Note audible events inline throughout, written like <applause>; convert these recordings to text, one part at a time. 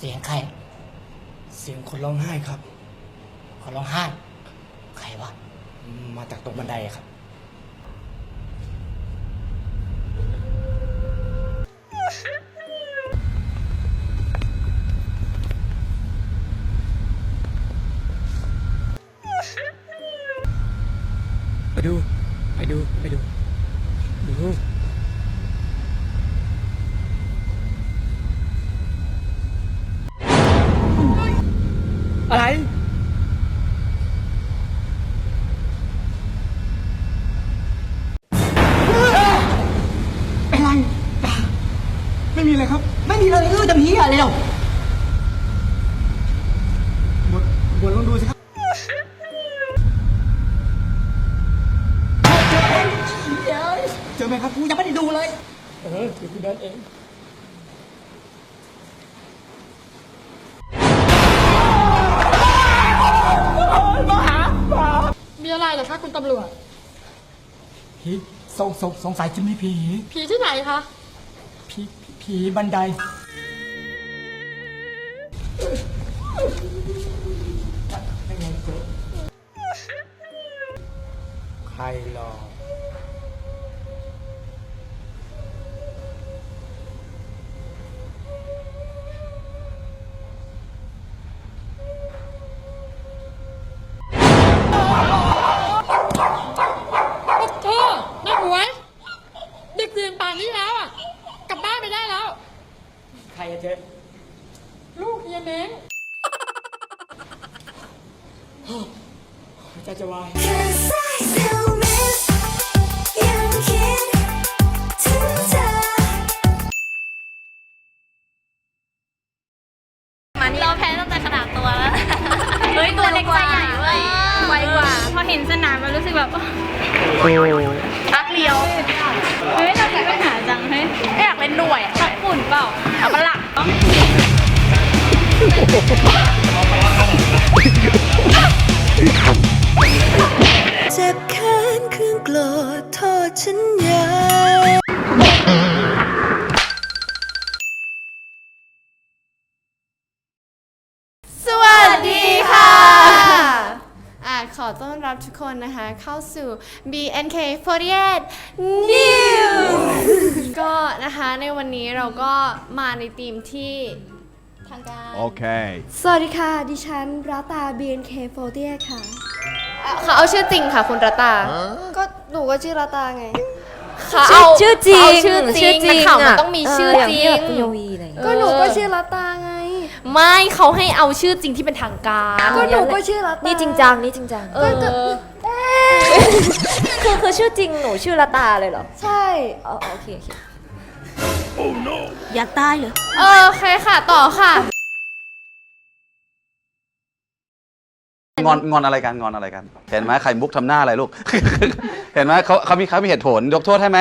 เสียงใคร เสียงคนร้องไห้ครับ คนร้องไห้ ใครวะ มาจากตรงบันไดครับ ไปดู ไปดู ไปดู ดู ไม่มีเลยเออจะมีอะไรเร็วบนบนลองดูสิครับเจอไหมครับกูยังไม่ได้ดูเลย เออเดี๋ยวกูเดินเองมีอะไรเหรอคะคุณตำรวจ ผีสงสงสงสัยจะมีผี ผีที่ไหนคะ ผีผีบันได หรอโทษนางหวย ดึกดื่นป่านนี้แล้วอะ กลับบ้านไปได้แล้ว ใครอะเจ๊ลูกเฮียเม้งหัวใจจะวาย Cause I still เห็นสนามมันรู้สึกแบบรักเลียว เฮ้ยเราแข่ปัญหาจังเฮ้ยไม่อยากเล่นด้วยอะขับฝุ่นเปล่าเอาปะละต้องเจ็บแค้นเครื่องโกรธโทษฉันให อะขอต้อนรับทุกคนนะคะ เข้าสู่ BNK48 News ก็นะคะในวันนี้เราก็มาในทีมที่ทางการ Okay. สวัสดีค่ะ ดิฉันรัตา BNK48 ค่ะอะเขาเอาชื่อจริงค่ะคุณรัตตาก็หนูก็ชื่อรัตาไงเขาเอาชื่อจริงเอาชื่อจริงนักข่าวมันต้องมีชื่อจริงก็หนูก็ชื่อรัตาไง ไม่เขาให้เอาชื่อจริงที่เป็นทางการก็หนูก็ชื่อรัตานี่นี่จริงจังนี่จริงจังเออคือคือชื่อจริงหนูชื่อละตาเลยเหรอใช่ อ๋อโอเคโอเคอยากตายเหรอ เออโอเคค่ะ ต่อค่ะ งอนงอนอะไรกันงอนอะไรกัน เห็นไหมไข่มุกทำหน้าอะไรลูก เห็นไหมเขาเขามีเขามีเหตุผลยกโทษให้ไหม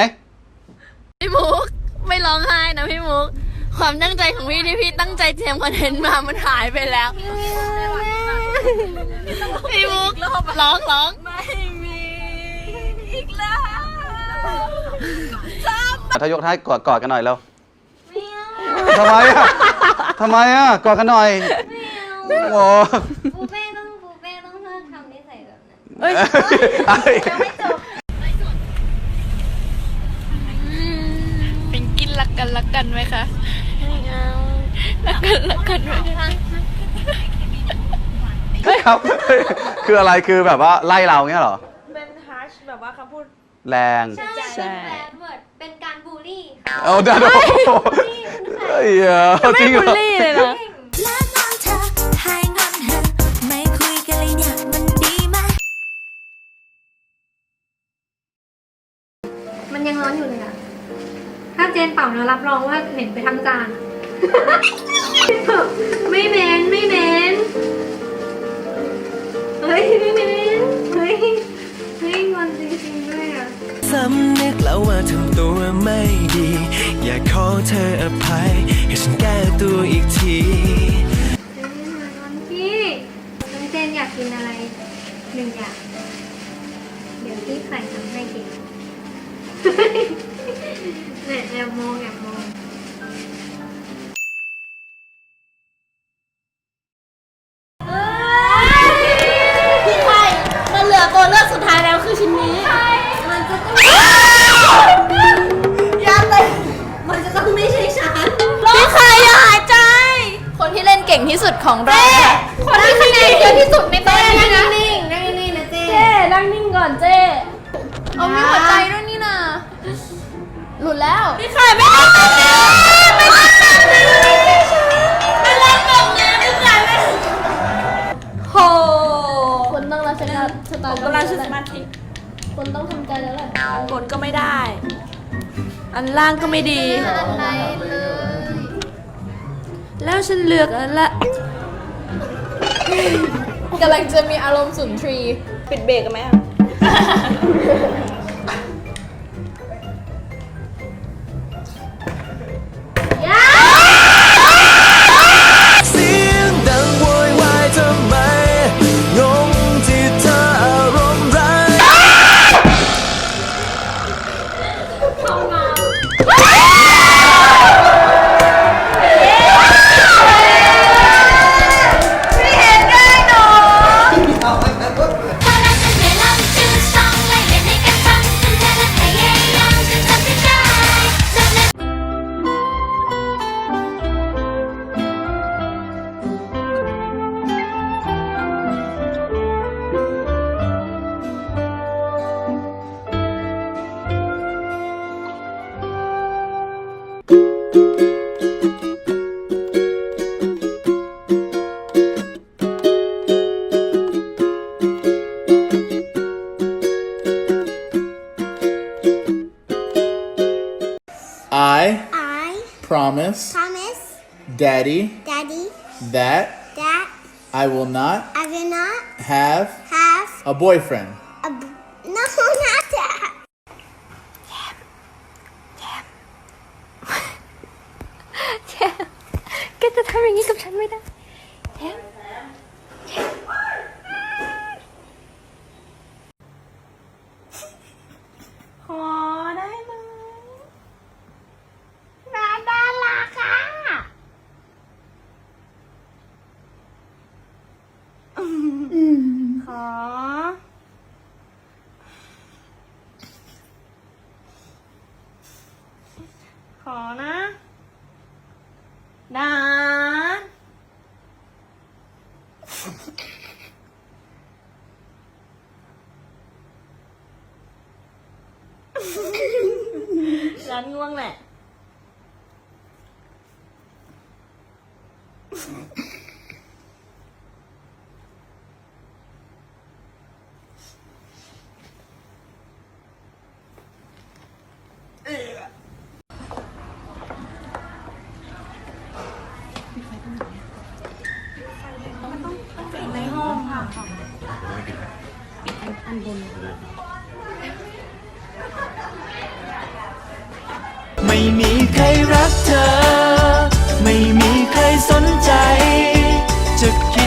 พี่มุก ไม่ร้องไห้นะพี่มุก ความตั้งใจของพี่ที่พี่ตั้งใจเตรียมคอนเทนต์มามันหายไปแล้ว พี่มุกร้องร้องไม่มีอีกแล้วถ้ายกท้ายกอดกอดกันหน่อยแล้วทำไมอะทำไมอะกอดกันหน่อยโอ้ปูเป้ต้องปูเป้ต้องเลิกทำนิสัยแบบนั้นเอ้ยเป็นกินรักกันรักกันไหมคะไม่เอา รักกันรักกันไหมครับ คืออะไรคือแบบว่าไล่เราเงี้ยเหรอ เป็นฮาร์ชแบบว่าคำพูด แรงใช่แบดเวิร์ดเป็นการบูลลี่ค่ะเอาเดี๋ยวเดี๋ยวเฮ้ยจริงเหรอเลยเหรอและนอนเธอให้งอนเธอไม่คุยกันเลยเนี่ยมันดีไหม มันยังร้อนอยู่เลยอะถ้าเจนเป่านะรับรองว่าเหม็นไปทั้งจาน ไม่เหม็นไม่เหม็นเฮ้ยไม่เหม็นเฮ้ยเฮ้ยงอนจริงๆด้วยอะสำนึกแล้วว่าทำตัวไม่ดี อยากขอเธออภัย ให้ฉันแก้ตัวอีกทีเจนมางอนพี่น้องเจนอยากกินอะไรหนึ่งอย่าง เดี๋ยวพี่ใส่ทำให้กินเนี่ยแอบมองแอบมอง อันล่างก็ไม่ดี อะไรเลยแล้วฉันเลือกอันละ กำลังจะมีอารมณ์สุนทรีปิดเบรกกันไหมอะ promise promise Daddy Daddy that that I will not I will not have have a boyfriend. a b- <laughs> no not that แกจะทำอย่างนี้กับฉันไม่ได้ ข นะร้านง่วงแหละไม่มีใครรักเธอ ไม่มีใครสนใจ จะคิด